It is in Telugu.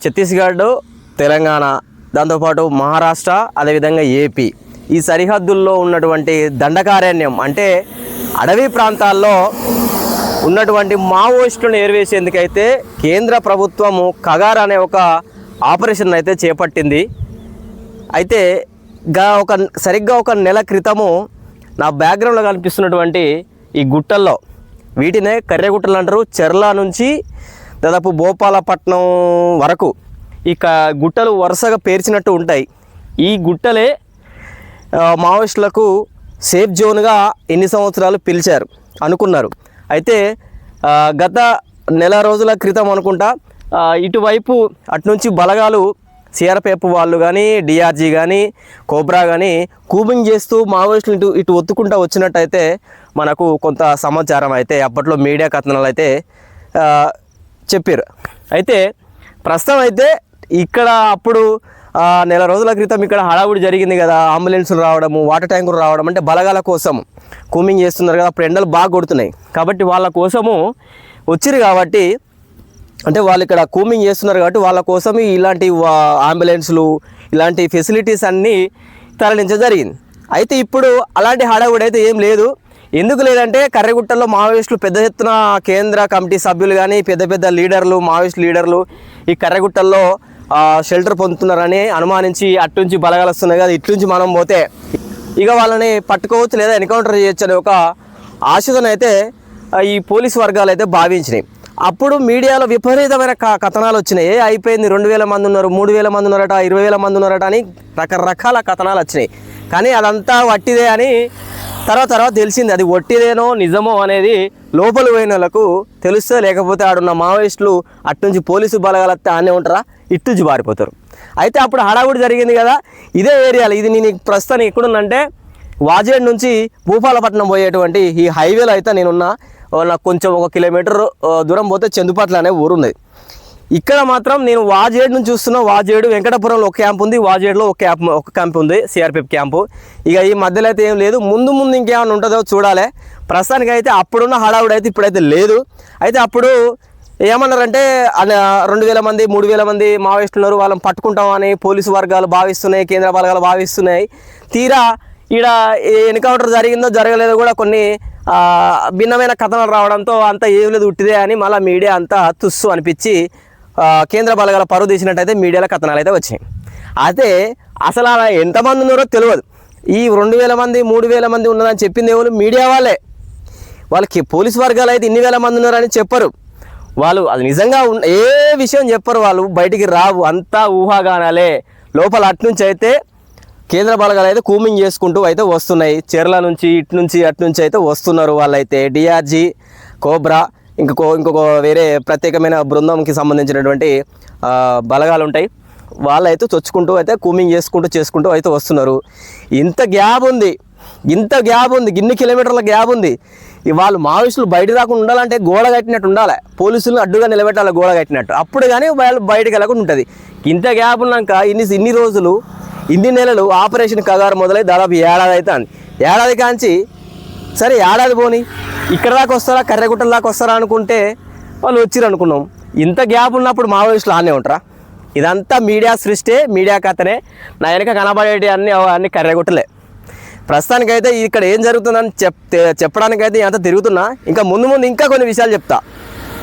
ఛత్తీస్గఢ్ తెలంగాణ దాంతోపాటు మహారాష్ట్ర అదేవిధంగా ఏపీ. ఈ సరిహద్దుల్లో ఉన్నటువంటి దండకారణ్యం అంటే అడవి ప్రాంతాల్లో ఉన్నటువంటి మావోయిస్టులను ఏరివేసేందుకైతే కేంద్ర ప్రభుత్వము కగార్ అనే ఒక ఆపరేషన్ అయితే చేపట్టింది. అయితే గా ఒక సరిగ్గా ఒక నెల క్రితము నా బ్యాక్గ్రౌండ్లో కనిపిస్తున్నటువంటి ఈ గుట్టల్లో వీటినే కర్రెగుట్టలు అంటారు. చెర్ల నుంచి దాదాపు భోపాలపట్నం వరకు ఇక గుట్టలు వరుసగా పేర్చినట్టు ఉంటాయి. ఈ గుట్టలే మావోయిస్టులకు సేఫ్ జోన్గా ఎన్ని సంవత్సరాలు పిలిచారు అనుకున్నారు. అయితే గత నెల రోజుల క్రితం అనుకుంటా ఇటువైపు అటునుంచి బలగాలు సిఆర్పిఎఫ్ వాళ్ళు కానీ డిఆర్జీ కానీ కోబ్రా కానీ కూబింగ్ చేస్తూ మావోయిస్టులు ఇటు ఇటు ఒత్తుకుంటూ వచ్చినట్టయితే మనకు కొంత సమాచారం అయితే అప్పట్లో మీడియా కథనాలు అయితే చెప్పారు అయితే ప్రస్తుతం అయితే ఇక్కడ అప్పుడు నెల రోజుల క్రితం ఇక్కడ హడావుడి జరిగింది కదా అంబులెన్సులు రావడము వాటర్ ట్యాంకులు రావడం అంటే బలగాల కోసం కూమింగ్ చేస్తున్నారు కదా అప్పుడు ఎండలు బాగా కొడుతున్నాయి. కాబట్టి వాళ్ళ కోసము వచ్చిరు కాబట్టి అంటే వాళ్ళు ఇక్కడ కూమింగ్ చేస్తున్నారు కాబట్టి వాళ్ళ కోసం ఇలాంటి వా- అంబులెన్స్లు ఇలాంటి ఫెసిలిటీస్ అన్నీ తరలించడం జరిగింది. అయితే ఇప్పుడు అలాంటి హడావుడి అయితే ఏం లేదు. ఎందుకు లేదంటే కర్రెగుట్టలో మావోయిస్టులు పెద్ద ఎత్తున కేంద్ర కమిటీ సభ్యులు కానీ పెద్ద పెద్ద లీడర్లు మావోయిస్ట్ లీడర్లు ఈ కర్రెగుట్టల్లో షెల్టర్ పొందుతున్నారని అనుమానించి అట్టుంచి బలగాలు వస్తున్నాయి కదా ఇట్నుంచి మనం పోతే ఇక వాళ్ళని పట్టుకోవచ్చు లేదా ఎన్కౌంటర్ చేయొచ్చు అనే ఒక ఆశతోనైతే ఈ పోలీస్ వర్గాలు అయితే భావించినాయి. అప్పుడు మీడియాలో విపరీతమైన క- కథనాలు వచ్చినాయి ఏ అయిపోయింది రెండు వేల మంది ఉన్నారు మూడు వేల మంది ఉన్నారట ఇరవై వేల మంది ఉన్నారట అని రకరకాల కథనాలు వచ్చినాయి కానీ అదంతా వట్టిదే అని తర్వాత తర్వాత తెలిసింది అది ఒట్టిదేనో నిజమో అనేది లోపల పోయిన వాళ్ళకు తెలుస్తే లేకపోతే ఆడున్న మావోయిస్టులు అట్నుంచి పోలీసు బలగాలత్తే ఆనే ఉంటారా? ఇట్నుంచి పారిపోతారు అయితే అప్పుడు హడావుడి జరిగింది కదా ఇదే ఏరియాలో ఇది నేను ప్రస్తుతం ఎక్కడుందంటే వాజేడ్ నుంచి భూపాలపట్నం పోయేటువంటి ఈ హైవేలో అయితే నేనున్నా. నాకు కొంచెం ఒక కిలోమీటర్ దూరం పోతే చందుపట్ల అనే ఊరు ఉంది ఇక్కడ మాత్రం నేను వాజేడ్ నుంచి చూస్తున్నా. వాజేడు వెంకటపురంలో ఒక క్యాంప్ ఉంది. వాజేడులో ఒక క్యాంప్ ఒక క్యాంప్ ఉంది. C R P F camp. ఇక ఈ మధ్యలో అయితే ఏం లేదు. ముందు ముందు ఇంకేమైనా ఉంటుందో చూడాలి. ప్రస్తుతానికి అయితే అప్పుడున్న హడావుడు అయితే ఇప్పుడైతే లేదు. అయితే అప్పుడు ఏమన్నారంటే రెండు వేల మంది మూడు వేల మంది మావోయిస్టులు ఉన్నారు. వాళ్ళని పట్టుకుంటామని పోలీసు వర్గాలు భావిస్తున్నాయి కేంద్ర వర్గాలు భావిస్తున్నాయి. తీరా ఈడ ఎన్కౌంటర్ జరిగిందో జరగలేదో కూడా కొన్ని భిన్నమైన కథనాలు రావడంతో అంతా ఏం లేదు ఉట్టిదే అని మళ్ళీ మీడియా అంతా తుస్సు అనిపించి కేంద్ర బలగాల పరువు తీసినట్టయితే మీడియాలో కథనాలు అయితే వచ్చినాయి అయితే అసలు అలా ఎంతమంది ఉన్నారో తెలియదు. ఈ రెండు వేల మంది మూడు వేల మంది ఉన్నదని చెప్పింది ఎవరు? మీడియా వాళ్ళే. వాళ్ళకి పోలీస్ వర్గాలు అయితే ఇన్ని వేల మంది ఉన్నారని చెప్పరు. వాళ్ళు అది నిజంగా ఉన్న ఏ విషయం చెప్పరు వాళ్ళు. బయటికి రావు. అంతా ఊహాగానాలే. లోపల అట్నుంచి అయితే కేంద్ర బలగాలు అయితే కూమింగ్ చేసుకుంటూ అయితే వస్తున్నాయి. చెర్ల నుంచి ఇటు నుంచి అటు నుంచి అయితే వస్తున్నారు వాళ్ళైతే. డిఆర్జీ కోబ్రా ఇంకొక ఇంకొక వేరే ప్రత్యేకమైన బృందంకి సంబంధించినటువంటి బలగాలు ఉంటాయి వాళ్ళైతే చొచ్చుకుంటూ అయితే కూమింగ్ చేసుకుంటూ చేసుకుంటూ అయితే వస్తున్నారు. ఇంత గ్యాప్ ఉంది. ఇంత గ్యాప్ ఉంది. ఇన్ని కిలోమీటర్ల గ్యాప్ ఉంది. వాళ్ళు మావోయిస్టులు బయట రాకుండా ఉండాలంటే గోడ కట్టినట్టు ఉండాలి. పోలీసులను అడ్డుగా నిలబెట్టాలి గోడ కట్టినట్టు. అప్పుడు కానీ వాళ్ళు బయటకు వెళ్ళకుండా ఉంటుంది. ఇంత గ్యాప్ ఉన్నాక ఇన్ని ఇన్ని రోజులు ఇన్ని నెలలు ఆపరేషన్ కగారు మొదలై దాదాపు ఏడాది అవుతుంది ఏడాది కాంచి సరే ఏడాది పోని. ఇక్కడ దాకా వస్తారా కర్రెగుట్టల దాకా వస్తారా అనుకుంటే వాళ్ళు వచ్చిరు అనుకున్నాం. ఇంత గ్యాప్ ఉన్నప్పుడు మావోయిస్టులు ఆనే ఉంటారా? ఇదంతా మీడియా సృష్టి మీడియా కథనే. నా వెనక కనబడేటి అన్ని అన్ని కర్రెగుట్టలే. ప్రస్తుతానికైతే ఇక్కడ ఏం జరుగుతుందని చెప్ చెప్పడానికైతే ఎంత తిరుగుతున్నా. ఇంకా ముందు ముందు ఇంకా కొన్ని విషయాలు చెప్తా.